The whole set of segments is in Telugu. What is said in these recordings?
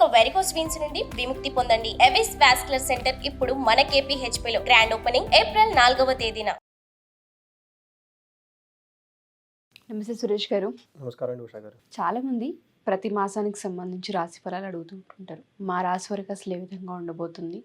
ఇక వెరికోస్ వీన్స్ నుండి విముక్తి పొందండి. ఎవిస్ వాస్కులర్ సెంటర్ ఇప్పుడు మన KPHP లో గ్రాండ్ ఓపెనింగ్ ఏప్రిల్ నాలుగవ తేదీన. నమస్తే సురేష్ గారు. నమస్కారం అండి ఉషా గారు. చాలా మంది ప్రతి మాసానికి సంబంధించి రాశి ఫలాలు అడుగుతుంటుంటారు. మా రాశి వరకు అసలు ఏ విధంగా ఉండబోతుంది?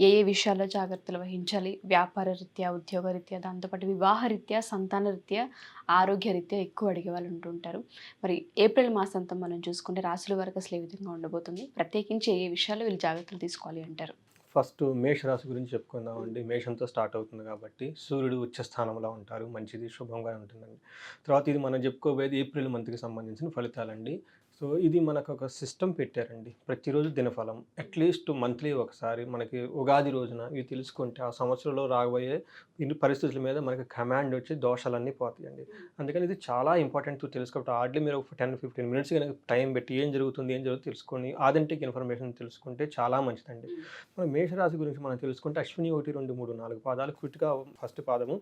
ఏ ఏ విషయాల్లో జాగ్రత్తలు వహించాలి? వ్యాపార రీత్యా ఉద్యోగ రీత్యా దాంతోపాటు వివాహ రీత్యా సంతాన రీత్యా ఆరోగ్య రీత్యా ఎక్కువ అడిగే వాళ్ళు ఉంటుంటారు మరి ఏప్రిల్ మాసంతో మనం చూసుకుంటే రాశుల వరకు అసలు ఏ విధంగా ఉండబోతుంది? ప్రత్యేకించి ఏ ఏ విషయాల్లో వీళ్ళు జాగ్రత్తలు తీసుకోవాలి అంటారు? ఫస్ట్ మేషరాశి గురించి చెప్పుకుందామండి. మేషంతో స్టార్ట్ అవుతుంది కాబట్టి సూర్యుడు ఉచ్చ స్థానంలో ఉంటారు. మంచిది శుభంగా ఉంటుందండి. తర్వాత ఇది మనం చెప్పుకోబోయేది ఏప్రిల్ మంత్కి సంబంధించిన ఫలితాలండి. సో ఇది మనకు ఒక సిస్టమ్ పెట్టారండి. ప్రతిరోజు దినఫలం. అట్లీస్ట్ మంత్లీ ఒకసారి మనకి ఉగాది రోజున ఇవి తెలుసుకుంటే ఆ సంవత్సరంలో రాబోయే ఇన్ని పరిస్థితుల మీద మనకి కమాండ్ వచ్చి దోషాలన్నీ పోతాయండి. అందుకని ఇది చాలా ఇంపార్టెంట్ తెలుసుకోవాలి హార్డ్లీ మీరు ఒక టెన్ ఫిఫ్టీన్ మినిట్స్ కనుక టైం పెట్టి ఏం జరుగుతుంది ఏం జరుగుతుంది తెలుసుకొని ఆథెంటిక్ ఇన్ఫర్మేషన్ తెలుసుకుంటే చాలా మంచిదండి. మన మేషరాశి గురించి మనం తెలుసుకుంటే అశ్విని ఒకటి రెండు మూడు నాలుగు పాదాలు క్విట్గా ఫస్ట్ పాదము.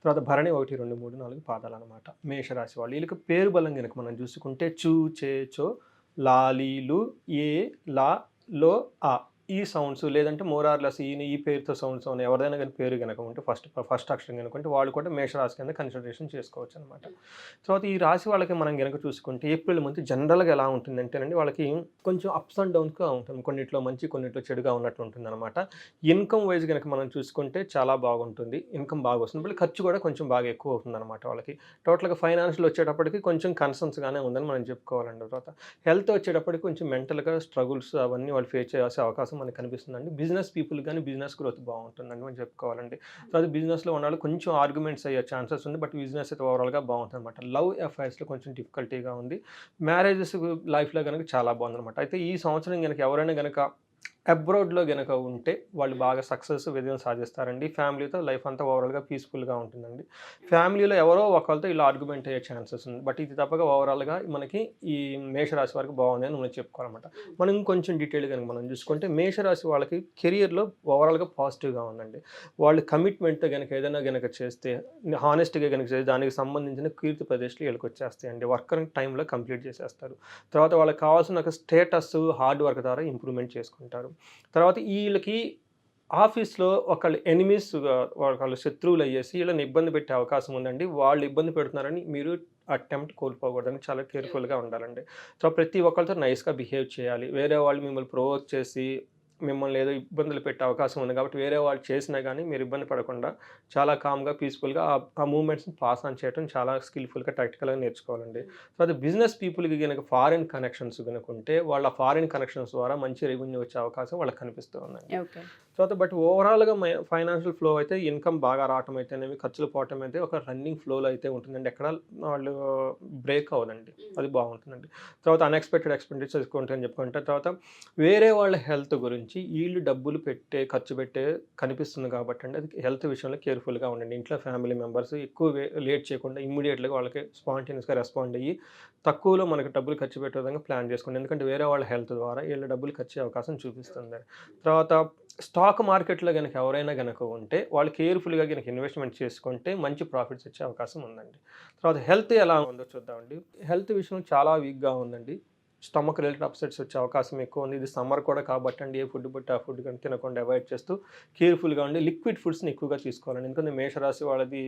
తర్వాత భరణి ఒకటి రెండు మూడు నాలుగు పాదాలు అనమాట మేషరాశి వాళ్ళు. వీళ్ళకి పేరు బలం కనుక మనం చూసుకుంటే చూ చే చో లాలీలు ఏ లా లో ఆ. ఈ సౌండ్స్ లేదంటే మోరార్లెస్ ఈయన ఈ పేరుతో సౌండ్స్ ఉన్నాయి ఎవరిదైనా కానీ పేరు కనుక ఉంటే ఫస్ట్ ఫస్ట్ అక్షరం కనుక ఉంటే వాళ్ళు కూడా మేషరాశి కింద కన్సిడరేషన్ చేసుకోవచ్చు అనమాట తర్వాత ఈ రాశి వాళ్ళకి మనం కనుక చూసుకుంటే ఏప్రిల్ మంత్ జనరల్గా ఎలా ఉంటుందంటేనండి వాళ్ళకి కొంచెం అప్స్ అండ్ డౌన్స్గా ఉంటుంది. కొన్నిట్లో మంచి కొన్నిట్లో చెడుగా ఉన్నట్టు ఉంటుంది అనమాట ఇన్కమ్ వైజ్ కనుక మనం చూసుకుంటే చాలా బాగుంటుంది. ఇన్కమ్ బాగా వస్తుంది. మళ్ళీ ఖర్చు కూడా కొంచెం బాగా ఎక్కువ అవుతుంది అనమాట వాళ్ళకి టోటల్గా ఫైనాన్షియల్ వచ్చేటప్పటికి కొంచెం కన్సర్న్స్గానే ఉందని మనం చెప్పుకోవాలండి. తర్వాత హెల్త్ వచ్చేటప్పటికి కొంచెం మెంటల్గా స్ట్రగుల్స్ అవన్నీ వాళ్ళు ఫేస్ చేయాల్సిన అవకాశం మనకు కనిపిస్తుందండి. బిజినెస్ పీపుల్ కానీ బిజినెస్ గ్రోత్ బాగుంటుందండి మనం చెప్పుకోవాలండి. తర్వాత బిజినెస్లో ఉన్న కొంచెం ఆర్గ్యుమెంట్స్ అయ్యే ఛాన్సెస్ ఉంది. బట్ బిజినెస్ అయితే ఓవరాల్గా బాగుంటుంది అనమాట లవ్ అఫైర్స్లో కొంచెం డిఫికల్టీగా ఉంది. మ్యారేజెస్ లైఫ్లో కనుక చాలా బాగుందన్నమాట. అయితే ఈ సంవత్సరం కనుక ఎవరైనా కనుక అబ్రాడ్లో గనక ఉంటే వాళ్ళు బాగా సక్సెస్ విజయం సాధిస్తారండి. ఫ్యామిలీతో లైఫ్ అంతా ఓవరాల్గా పీస్ఫుల్గా ఉంటుందండి. ఫ్యామిలీలో ఎవరో ఒకరితో ఇలా ఆర్గ్యుమెంట్ అయ్యే ఛాన్సెస్ ఉంది. బట్ ఇది తప్పక ఓవరాల్గా మనకి ఈ మేషరాశి వారికి బాగుంది అని మనం చెప్పుకోవాలన్నమాట. మనం ఇంకొంచెం డీటెయిల్ కనుక మనం చూసుకుంటే మేషరాశి వాళ్ళకి కెరియర్లో ఓవరాల్గా పాజిటివ్గా ఉందండి. వాళ్ళు కమిట్మెంట్తో కనుక ఏదైనా కనుక చేస్తే హానెస్ట్గా కనుక చేస్తే దానికి సంబంధించిన కీర్తి ప్రదేశాలు వీళ్ళకి వచ్చేస్తాయండి వర్క్ టైంలో కంప్లీట్ చేసేస్తారు. తర్వాత వాళ్ళకి కావాల్సిన ఒక స్టేటస్ హార్డ్ వర్క్ ద్వారా ఇంప్రూవ్మెంట్ చేసుకుంటారు. తర్వాత వీళ్ళకి ఆఫీస్లో ఒకళ్ళు ఎనిమీస్ ఒకళ్ళు శత్రువులు అయ్యేసి వీళ్ళని ఇబ్బంది పెట్టే అవకాశం ఉందండి. వాళ్ళు ఇబ్బంది పెడుతున్నారని మీరు అటెంప్ట్ కోల్పోకూడదని చాలా కేర్ఫుల్గా ఉండాలండి. సో ప్రతి ఒక్కరితో నైస్గా బిహేవ్ చేయాలి. వేరే వాళ్ళు మిమ్మల్ని ప్రొవోక్ చేసి మిమ్మల్ని ఏదో ఇబ్బందులు పెట్టే అవకాశం ఉంది కాబట్టి వేరే వాళ్ళు చేసినా కానీ మీరు ఇబ్బంది పడకుండా చాలా కామ్గా పీస్ఫుల్గా ఆ మూమెంట్స్ని పాస్ ఆన్ చేయడం చాలా స్కిల్ఫుల్గా టాక్టికల్గా నేర్చుకోవాలండి. తర్వాత బిజినెస్ పీపుల్కి కనుక ఫారిన్ కనెక్షన్స్ కనుక ఉంటే వాళ్ళ ఫారిన్ కనెక్షన్స్ ద్వారా మంచి రెవెన్యూ వచ్చే అవకాశం వాళ్ళకి కనిపిస్తూ ఉందండి. తర్వాత బట్ ఓవరాల్గా ఫైనాన్షియల్ ఫ్లో అయితే ఇన్కమ్ బాగా రావటం అయితేనేమి ఖర్చులు పోవటం అయితే ఒక రన్నింగ్ ఫ్లోలో అయితే ఉంటుందండి. ఎక్కడ వాళ్ళు బ్రేక్ అవ్వదండి. అది బాగుంటుందండి. తర్వాత అన్ఎక్స్పెక్టెడ్ ఎక్స్పెండిచర్స్ ఉంటాయని చెప్పుకుంటే తర్వాత వేరే వాళ్ళ హెల్త్ గురించి వీళ్ళు డబ్బులు పెట్టే ఖర్చు పెట్టే కనిపిస్తుంది కాబట్టి అండి అది హెల్త్ విషయంలో కేర్ఫుల్గా ఉండండి. ఇంట్లో ఫ్యామిలీ మెంబర్స్ ఎక్కువ లేట్ చేయకుండా ఇమ్మీడియట్గా వాళ్ళకి స్పాంటేనియస్గా రెస్పాండ్ అయ్యి తక్కువలో మనకి డబ్బులు ఖర్చు పెట్టే విధంగా ప్లాన్ చేసుకోండి. ఎందుకంటే వేరే వాళ్ళ హెల్త్ ద్వారా వీళ్ళ డబ్బులు ఖర్చు అవకాశం చూపిస్తుంది. తర్వాత స్టాక్ మార్కెట్లో కనుక ఎవరైనా కనుక ఉంటే వాళ్ళు కేర్ఫుల్గా కనుక ఇన్వెస్ట్మెంట్ చేసుకుంటే మంచి ప్రాఫిట్స్ వచ్చే అవకాశం ఉందండి. తర్వాత హెల్త్ ఎలా ఉందో చూద్దామండి. హెల్త్ విషయం చాలా వీక్గా ఉందండి. స్టమక్ రిలేటెడ్ అప్సెట్స్ వచ్చే అవకాశం ఎక్కువ ఉంది. ఇది సమ్మర్ కూడా కాబట్టి అండి ఏ ఫుడ్ బట్టి ఆ ఫుడ్ కానీ తినకుండా అవాయిడ్ చేస్తూ కేర్ఫుల్గా ఉండి లిక్విడ్ ఫుడ్స్ని ఎక్కువగా తీసుకోవాలండి. ఎందుకంటే మేషరాశి వాళ్ళది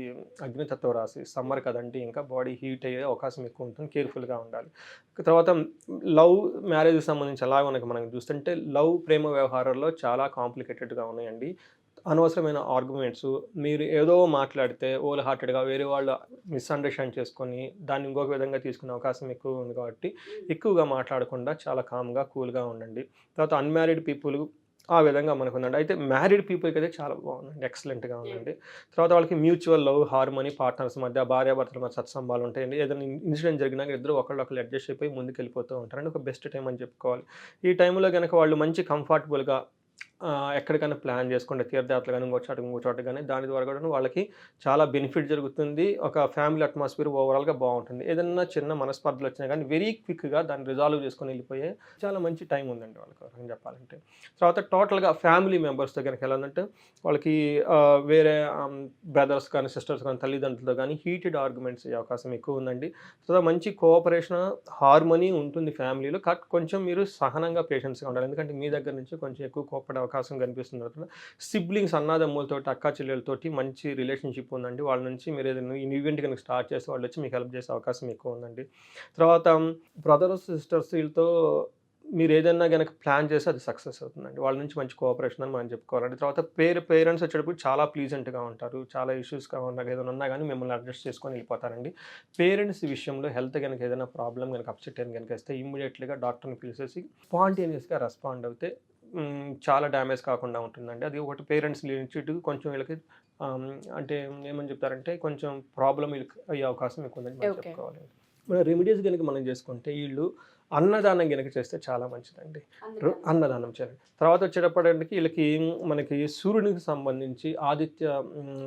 అగ్నితత్వ రాశి. సమ్మర్ కదండి ఇంకా బాడీ హీట్ అయ్యే అవకాశం ఎక్కువ ఉంటుంది. కేర్ఫుల్గా ఉండాలి. తర్వాత లవ్ మ్యారేజ్కి సంబంధించి అలాగే మనకి మనం చూస్తుంటే లవ్ ప్రేమ వ్యవహారాల్లో చాలా కాంప్లికేటెడ్గా ఉన్నాయండి. అనవసరమైన ఆర్గ్యుమెంట్స్ మీరు ఏదో మాట్లాడితే ఓల్ హార్టెడ్గా వేరే వాళ్ళు మిస్అండర్స్టాండ్ చేసుకొని దాన్ని ఇంకొక విధంగా తీసుకునే అవకాశం ఎక్కువ ఉంది కాబట్టి ఎక్కువగా మాట్లాడకుండా చాలా కామ్గా కూల్గా ఉండండి. తర్వాత అన్మ్యారీడ్ పీపుల్ ఆ విధంగా మనకు ఉందండి. అయితే మ్యారీడ్ పీపుల్కి అయితే చాలా బాగుందండి. ఎక్సలెంట్గా ఉందండి. తర్వాత వాళ్ళకి మ్యూచువల్ లవ్ హార్మోని పార్ట్నర్స్ మధ్య భార్యాభర్తల మధ్య సత్సంబాలు ఉంటాయండి. ఏదైనా ఇన్సిడెంట్ జరిగినాక ఇద్దరు ఒకళ్ళు అడ్జస్ట్ అయిపోయి ముందుకు వెళ్ళిపోతూ ఉంటారండి. ఒక బెస్ట్ టైం అని చెప్పుకోవాలి. ఈ టైంలో కనుక వాళ్ళు మంచి కంఫర్టబుల్గా ఎక్కడికైనా ప్లాన్ చేసుకోండి తీర్థయాత్రలు కానీ ఇంకో చోట ఇంకో చోట కానీ దాని ద్వారా కూడా వాళ్ళకి చాలా బెనిఫిట్ జరుగుతుంది. ఒక ఫ్యామిలీ అట్మాస్ఫియర్ ఓవరాల్గా బాగుంటుంది. ఏదైనా చిన్న మనస్పర్ధలు వచ్చినా కానీ వెరీ క్విక్గా దాన్ని రిజాల్వ్ చేసుకొని వెళ్ళిపోయే చాలా మంచి టైం ఉందండి వాళ్ళకి చెప్పాలంటే. తర్వాత టోటల్గా ఫ్యామిలీ మెంబర్స్తో దగ్గరికి వెళ్ళాలంటే వాళ్ళకి వేరే బ్రదర్స్ కానీ సిస్టర్స్ కానీ తల్లిదండ్రులతో కానీ హీటెడ్ ఆర్గ్యుమెంట్స్ అయ్యే అవకాశం ఎక్కువ ఉందండి. తర్వాత మంచి కోఆపరేషన్ హార్మోనీ ఉంటుంది ఫ్యామిలీలో. కట్ కొంచెం మీరు సహనంగా పేషెన్స్గా ఉండాలి. ఎందుకంటే మీ దగ్గర నుంచి కొంచెం ఎక్కువ కోపడే అవకాశం కనిపిస్తుంది తర్వాత సిబ్లింగ్స్ అన్నాదమ్ములతోటి అక్క చెల్లెలతోటి మంచి రిలేషన్షిప్ ఉందండి. వాళ్ళ నుంచి మీరు ఏదైనా ఈవెంట్ కనుక స్టార్ట్ చేస్తే వాళ్ళు వచ్చి మీకు హెల్ప్ చేసే అవకాశం ఎక్కువ ఉందండి. తర్వాత బ్రదర్స్ సిస్టర్స్ వీళ్ళతో మీరు ఏదైనా కనుక ప్లాన్ చేస్తే అది సక్సెస్ అవుతుందండి. వాళ్ళ నుంచి మంచి కోఆపరేషన్ అని మనం చెప్పుకోవాలండి. తర్వాత పేరు పేరెంట్స్ వచ్చేటప్పుడు చాలా ప్లీజెంట్గా ఉంటారు. చాలా ఇష్యూస్గా ఉన్నా ఏదైనా ఉన్నా కానీ మిమ్మల్ని అడ్జస్ట్ చేసుకొని వెళ్ళిపోతారండి. పేరెంట్స్ విషయంలో హెల్త్ కనుక ఏదైనా ప్రాబ్లం కనుక అప్సెట్ అయిన కనుక వస్తే ఇమ్మీడియట్లీగా డాక్టర్ని పిలిచేసి స్పాంటేనియస్గా రెస్పాండ్ అవుతే చాలా డ్యామేజ్ కాకుండా ఉంటుందండి అది ఒకటి పేరెంట్స్ లిమిటెడ్ కొంచెం వీళ్ళకి అంటే ఏమని చెప్తారంటే కొంచెం ప్రాబ్లం అయ్యే అవకాశం ఎక్కువ ఉందని మనం. చెప్పుకోవాలి మన రెమెడీస్ కనుక మనం చేసుకుంటే వీళ్ళు అన్నదానం కనుక చేస్తే చాలా మంచిదండి. అన్నదానం. చేయాలి. తర్వాత వచ్చేటప్పటికి వీళ్ళకి మనకి సూర్యునికి సంబంధించి ఆదిత్య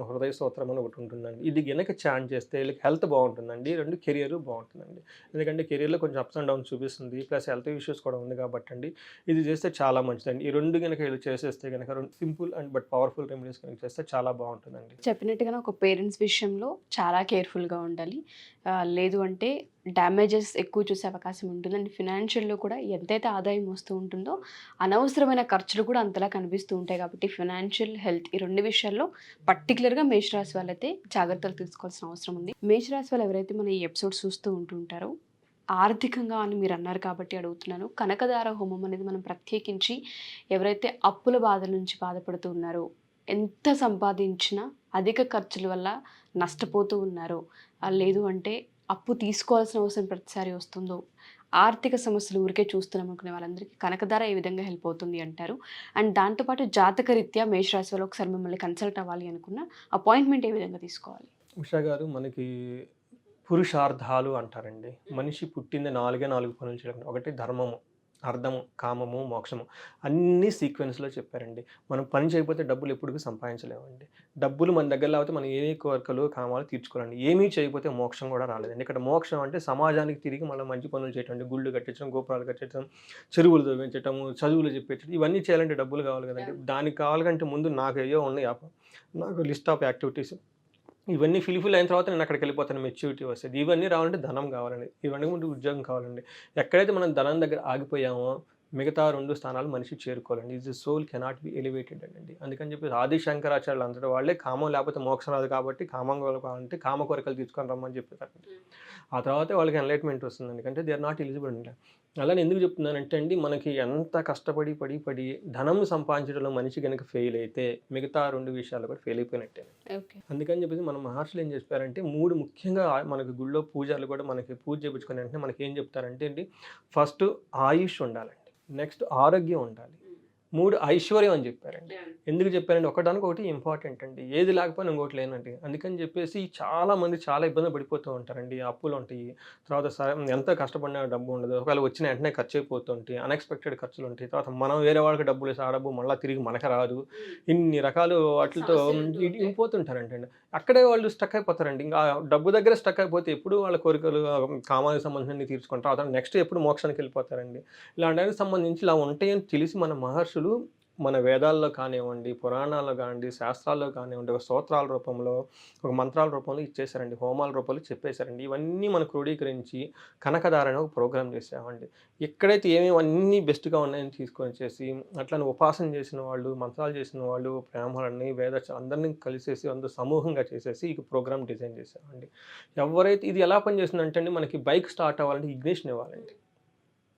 హృదయ స్తోత్రం అని ఒకటి ఉంటుందండి. ఇది గనక చాన్ చేస్తే వీళ్ళకి హెల్త్ బాగుంటుందండి. రెండు కెరియర్ బాగుంటుందండి. ఎందుకంటే కెరియర్లో కొంచెం అప్స్ అండ్ డౌన్స్ చూపిస్తుంది. ప్లస్ హెల్త్ ఇష్యూస్ కూడా ఉంది కాబట్టి అండి ఇది చేస్తే చాలా మంచిదండి. ఈ రెండు కనుక వీళ్ళు చేసేస్తే కనుక రెండు simple and but powerful remedies కనుక చేస్తే చాలా బాగుంటుందండి. చెప్పినట్టుగానే ఒక పేరెంట్స్ విషయంలో చాలా కేర్ఫుల్గా ఉండాలి. లేదు అంటే డ్యామేజెస్ ఎక్కువ చూసే అవకాశం ఉంటుంది. అండ్ ఫినాన్షియల్లో కూడా ఎంతైతే ఆదాయం వస్తూ ఉంటుందో అనవసరమైన ఖర్చులు కూడా అంతలా కనిపిస్తూ ఉంటాయి. కాబట్టి ఫినాన్షియల్ హెల్త్ ఈ రెండు విషయాల్లో పర్టికులర్గా మేషరాశి వాళ్ళైతే జాగ్రత్తలు తీసుకోవాల్సిన అవసరం ఉంది. మేషరాశి వాళ్ళు ఎవరైతే మన ఈ ఎపిసోడ్ చూస్తూ ఉంటుంటారో ఆర్థికంగా అని మీరు అన్నారు కాబట్టి అడుగుతున్నాను. కనకదార హోమం అనేది మనం ప్రత్యేకించి ఎవరైతే అప్పుల బాధల నుంచి బాధపడుతూ ఉన్నారో ఎంత సంపాదించినా అధిక ఖర్చుల వల్ల నష్టపోతూ ఉన్నారో లేదు అంటే అప్పు తీసుకోవాల్సిన అవసరం ప్రతిసారి వస్తుందో ఆర్థిక సమస్యలు ఊరికే చూస్తున్నాం అనుకునే వాళ్ళందరికీ కనకధార ఏ విధంగా హెల్ప్ అవుతుంది అంటారు. అండ్ దాంతోపాటు జాతకరీత్యా మేషరాశి వాళ్ళు ఒకసారి మిమ్మల్ని కన్సల్ట్ అవ్వాలి అనుకున్న అపాయింట్మెంట్ ఏ విధంగా తీసుకోవాలి? ఉషా గారు మనకి పురుషార్థాలు అంటారండి. మనిషి పుట్టింది నాలుగే నాలుగు పనులు చేయడం. ఒకటి ధర్మము. అర్థము కామము మోక్షము అన్ని సీక్వెన్స్లో చెప్పారండి. మనం పని చేయకపోతే డబ్బులు ఎప్పుడు సంపాదించలేమండి. డబ్బులు మన దగ్గర లేకపోతే మనం ఏ కోరికలు కామాలు తీర్చుకోవాలండి ఏమీ చేయకపోతే మోక్షం కూడా రాలేదండి ఇక్కడ మోక్షం అంటే సమాజానికి తిరిగి మళ్ళీ మంచి పనులు చేయటం గుళ్ళు కట్టించడం గోపురాలు కట్టించడం చెరువులు తవ్వించటము చదువులు చెప్పించడం ఇవన్నీ చేయాలంటే డబ్బులు కావాలి కదండి. దానికి కావాలంటే ముందు నాకు ఏయో ఉన్నాయి యాప్ నాకు లిస్ట్ ఆఫ్ యాక్టివిటీస్ ఇవన్నీ ఫిల్ఫిల్ అయిన తర్వాత నేను అక్కడికి వెళ్ళిపోతాను. మెచ్యూరిటీ వస్తుంది ఇవన్నీ రావాలంటే ధనం కావాలండి. ఇవన్నీ ముందు ఉద్యోగం కావాలండి. ఎక్కడైతే మనం ధనం దగ్గర ఆగిపోయామో మిగతా రెండు స్థానాలు మనిషి చేరుకోవాలండి. ఇది సోల్ కెనాట్ బి ఎలివేటెడ్ అండి. అందుకని చెప్పి ఆది శంకరాచార్యులు అంతటి వాళ్ళే కామం లేకపోతే మోక్షం రాదు కాబట్టి కామం కావాలంటే కామ కోరికలు తీసుకొని రమ్మని చెప్పారండి ఆ తర్వాత వాళ్ళకి ఎన్లైట్మెంట్ వస్తుంది ఎందుకంటే దే ఆర్ నాట్ ఎలిజిబుల్ అండి. అలానే ఎందుకు చెప్తున్నానంటే అండి మనకి ఎంత కష్టపడి పడి పడి ధనం సంపాదించడంలో మనిషి కనుక ఫెయిల్ అయితే మిగతా రెండు విషయాలు కూడా ఫెయిల్ అయిపోయినట్టే. అందుకని చెప్పేసి మన మహర్షులు ఏం చెప్పారంటే మూడు ముఖ్యంగా మనకి గుళ్ళో పూజలు కూడా మనకి పూజ చేయించుకుని వెంటనే మనకి ఏం చెప్తారంటే అండి ఫస్ట్ ఆయుష్ ఉండాలండి. నెక్స్ట్ ఆరోగ్యం ఉండాలి. మూడు ఐశ్వర్యం అని చెప్పారండి. ఎందుకు చెప్పారంటే ఒకటానికి ఒకటి ఇంపార్టెంట్ అండి. ఏది లేకపోయినా ఇంకోటి లేనండి. అందుకని చెప్పేసి చాలా మంది చాలా ఇబ్బంది పడిపోతూ ఉంటారండి. అప్పులు ఉంటాయి. తర్వాత ఎంత కష్టపడినా డబ్బు ఉండదు. ఒకవేళ వచ్చిన వెంటనే ఖర్చు అయిపోతుంటాయి అన్ఎక్స్పెక్టెడ్ ఖర్చులు ఉంటాయి. తర్వాత మనం వేరే వాళ్ళకి డబ్బులు వేసి ఆ డబ్బు మళ్ళీ తిరిగి మనకు రాదు. ఇన్ని రకాలు వాటితో సమస్యలతో ఇ- ఇపోతుంటారంట అండి అక్కడే వాళ్ళు స్టక్ అయిపోతారండి. ఇంకా డబ్బు దగ్గర స్టక్ అయిపోతే ఎప్పుడు వాళ్ళ కోరికలు కామానికి సంబంధించి తీర్చుకుంటారు. తర్వాత నెక్స్ట్ ఎప్పుడు మోక్షానికి వెళ్ళిపోతారండి. ఇలాంటి సంబంధించి ఇలా ఉంటాయని తెలిసి మన మహర్షులు మన వేదాల్లో కానివ్వండి పురాణాల్లో కానివ్వండి శాస్త్రాల్లో కానివ్వండి ఒక స్తోత్రాల రూపంలో ఒక మంత్రాల రూపంలో ఇచ్చేసారండి హోమాల రూపంలో చెప్పేశారండి. ఇవన్నీ మనం క్రోడీకరించి కనకదారని ఒక ప్రోగ్రామ్ చేసామండి ఎక్కడైతే ఏమేమి అన్నీ బెస్ట్గా ఉన్నాయని తీసుకొని వచ్చేసి అట్లా ఉపాసన చేసిన వాళ్ళు మంత్రాలు చేసిన వాళ్ళు బ్రాహ్మణుల్ని వేద అందరినీ కలిసేసి అందరూ సమూహంగా చేసేసి ఈ ప్రోగ్రామ్ డిజైన్ చేసామండి ఎవరైతే ఇది ఎలా పనిచేస్తుందంటే అండి మనకి బైక్ స్టార్ట్ అవ్వాలంటే ఇగ్నిషన్ ఇవ్వాలండి.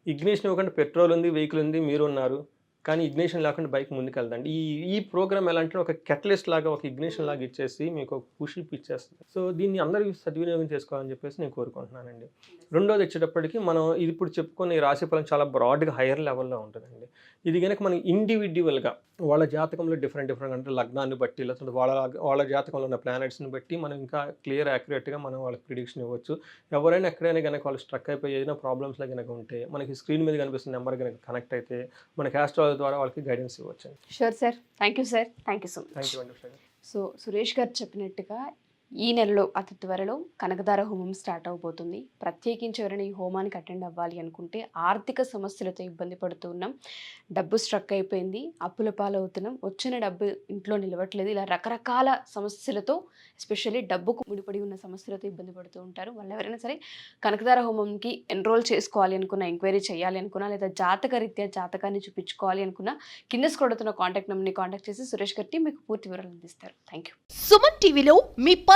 ఇగ్నిషన్ ఇవ్వకుండా పెట్రోల్ ఉంది వెహికల్ ఉంది మీరు ఉన్నారు. కానీ ఇగ్నేషన్ లేకుండా బైక్ ముందుకెళ్దండి. ఈ ఈ ప్రోగ్రామ్ ఎలా అంటే ఒక కెటలిస్ట్ లాగా ఒక ఇగ్నేషన్ లాగా ఇచ్చేసి మీకు ఒక పుషిప్ ఇచ్చేస్తుంది. సో దీన్ని అందరూ సద్వినియోగం చేసుకోవాలని చెప్పేసి నేను కోరుకుంటున్నానండి. రెండోది వచ్చేటప్పటికి మనం ఇది ఇప్పుడు చెప్పుకునే ఈ రాశి ఫలం చాలా బ్రాడ్గా హైయర్ లెవెల్లో ఉంటుందండి. ఇది కనుక మనం ఇండివిజువల్గా వాళ్ళ జాతకంలో డిఫరెంట్ డిఫరెంట్ అంటే లగ్నాన్ని బట్టి లేకపోతే వాళ్ళ వాళ్ళ జాతకంలో ఉన్న ప్లానెట్స్ని బట్టి మనం ఇంకా క్లియర్ యాక్యురేట్గా మనం వాళ్ళకి ప్రిడిక్షన్ ఇవ్వచ్చు. ఎవరైనా ఎక్కడైనా కనుక వాళ్ళు స్ట్రక్ అయిపోయి ఏదైనా ప్రాబ్లమ్స్లో కనుక ఉంటే మనకి స్క్రీన్ మీద కనిపిస్తున్న నెంబర్ కనుక కనెక్ట్ అయితే మనకి ఆస్ట్రాలజీ ద్వారా వాళ్ళకి గైడెన్స్ ఇవ్వచ్చు. Sure sir thank you sir thank you so much. So Suresh గారు చెప్పినట్టుగా ఈ నెలలో అతి త్వరలో కనకదార హోమం స్టార్ట్ అవబోతుంది. ప్రత్యేకించి ఎవరైనా ఈ హోమానికి అటెండ్ అవ్వాలి అనుకుంటే ఆర్థిక సమస్యలతో ఇబ్బంది పడుతూ ఉన్నాం. డబ్బు స్ట్రక్ అయిపోయింది. అప్పుల పాలవుతున్నాం. వచ్చిన డబ్బు ఇంట్లో నిలవట్లేదు. ఇలా రకరకాల సమస్యలతో ఎస్పెషల్లీ డబ్బుకు ముడిపడి ఉన్న సమస్యలతో ఇబ్బంది పడుతూ ఉంటారు. వాళ్ళు ఎవరైనా సరే కనకదార హోమంకి ఎన్రోల్ చేసుకోవాలి అనుకున్నా ఎంక్వైరీ చేయాలి అనుకున్నా లేదా జాతక రీత్యా జాతకాన్ని చూపించుకోవాలి అనుకున్నా కింద స్క్రోడుతున్న కాంటాక్ట్ నెంబర్ని కాంటాక్ట్ చేసి సురేష్ గారికి మీకు పూర్తి వివరాలు అందిస్తారు. థ్యాంక్ యూ సుమన్ టీవీలో మీ